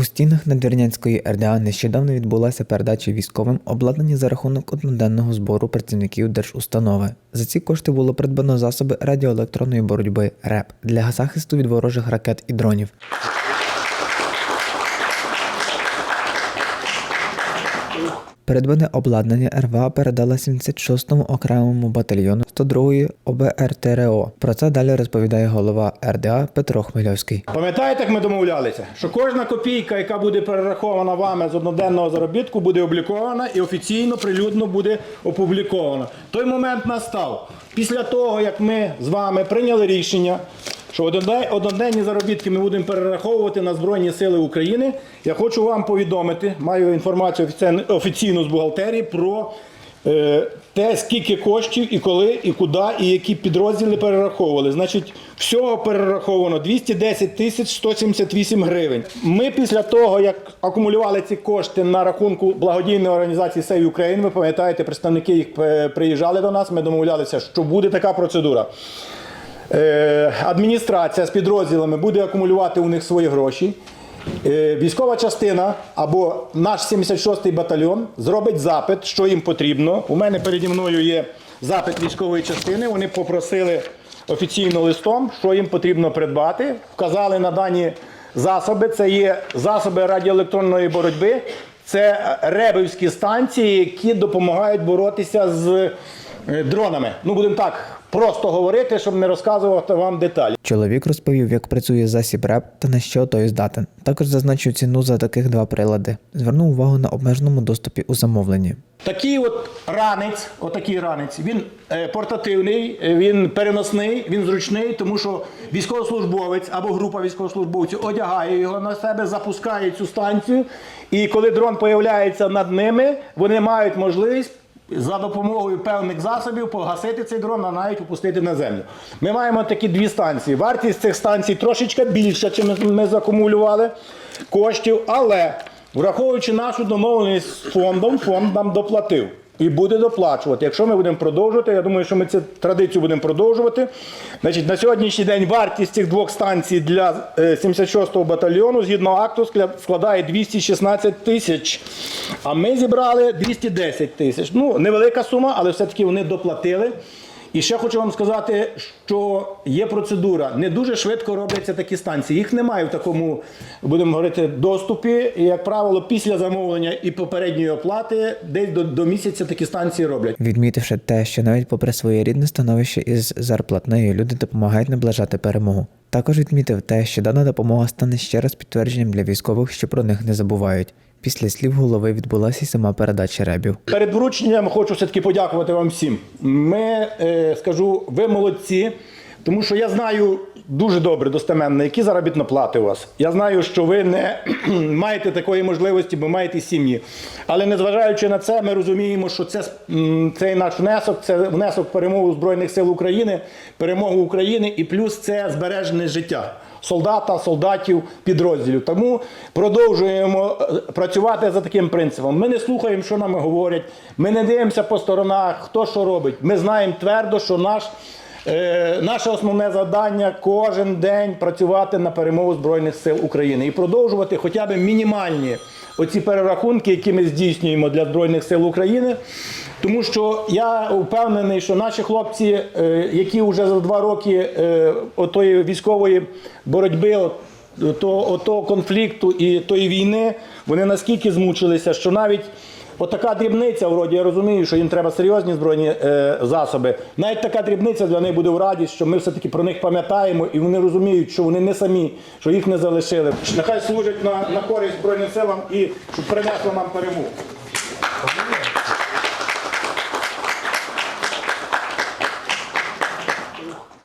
У стінах Надвірнянської РДА нещодавно відбулася передача військовим обладнання за рахунок одноденного збору працівників держустанови. За ці кошти було придбано засоби радіоелектронної боротьби РЕП для захисту від ворожих ракет і дронів. Придбане обладнання РВА передала 76-му окремому батальйону 102-ї ОБРТРО. Про це далі розповідає голова РДА Петро Хмельовський. Пам'ятаєте, як ми домовлялися, що кожна копійка, яка буде перерахована вами з одноденного заробітку, буде облікована і офіційно прилюдно буде опублікована. Той момент настав після того, як ми з вами прийняли рішення, що одноденні заробітки ми будемо перераховувати на Збройні Сили України. Я хочу вам повідомити, маю інформацію офіційну- з бухгалтерії про е, те, скільки коштів і коли, і куди, і які підрозділи перераховували. Значить, всього перераховано 210 тисяч 178 гривень. Ми після того, як акумулювали ці кошти на рахунку благодійної організації Save Ukraine, ви пам'ятаєте, представники їх е, приїжджали до нас, ми домовлялися, що буде така процедура. Е, Адміністрація з підрозділами буде акумулювати у них свої гроші. Е, Військова частина або наш 76-й батальйон зробить запит, що їм потрібно. У мене переді мною є запит військової частини. Вони попросили офіційно листом, що їм потрібно придбати. Вказали на дані засоби. Це є засоби радіоелектронної боротьби. Це ребівські станції, які допомагають боротися з дронами. Ну, будемо так просто говорити, щоб не розказувати вам деталі. Чоловік розповів, як працює засіб РЕП та на що той здатен. Також зазначив ціну за таких два прилади. Звернув увагу на обмеженому доступі у замовленні. Такий от ранець, отакий ранець, він е, портативний, е, він переносний, він зручний, тому що військовослужбовець або група військовослужбовців одягає його на себе, запускає цю станцію, і коли дрон появляється над ними, вони мають можливість. За допомогою певних засобів погасити цей дрон, а навіть опустити на землю. Ми маємо такі дві станції. Вартість цих станцій трошечки більша, чим ми закумулювали коштів, але враховуючи нашу домовленість з фондом, фонд нам доплатив. І буде доплачувати. Якщо ми будемо продовжувати, я думаю, що ми цю традицію будемо продовжувати. Значить, на сьогоднішній день вартість цих двох станцій для е, 76-го батальйону згідно акту складає 216 тисяч. А ми зібрали 210 тисяч. Ну, невелика сума, але все-таки вони доплатили. І ще хочу вам сказати, що є процедура. Не дуже швидко робляться такі станції. Їх немає в такому, будемо говорити, доступі. І, як правило, після замовлення і попередньої оплати десь до, до місяця такі станції роблять. Відмітивши те, що навіть попри своє рідне становище із зарплатнею люди допомагають наближати перемогу. Також відмітив те, що дана допомога стане ще раз підтвердженням для військових, що про них не забувають. Після слів голови відбулася й сама передача ребів. Перед врученням хочу все-таки подякувати вам всім. Ми, е, скажу, ви молодці, тому що я знаю дуже добре, достеменно, які заробітні плати у вас. Я знаю, що ви не маєте такої можливості, бо маєте сім'ї. Але незважаючи на це, ми розуміємо, що це, цей наш внесок, це внесок перемогу Збройних сил України, перемогу України і плюс це збережене життя. Солдата, солдатів, підрозділів. Тому продовжуємо е, працювати за таким принципом. Ми не слухаємо, що нам говорять. Ми не дивимося по сторонах, хто що робить. Ми знаємо твердо, що наш, е, наше основне завдання кожен день працювати на перемогу Збройних сил України і продовжувати хоча б мінімальні оці перерахунки, які ми здійснюємо для Збройних сил України. Тому що я впевнений, що наші хлопці, е, які вже за два роки е, отої військової боротьби, отого, того, того конфлікту і тої війни, вони наскільки змучилися, що навіть отака дрібниця, вроді я розумію, що їм треба серйозні збройні е, засоби. Навіть така дрібниця для них буде в радість, що ми все-таки про них пам'ятаємо і вони розуміють, що вони не самі, що їх не залишили. Нехай служать на, на користь Збройним силам і щоб принесло нам перемогу.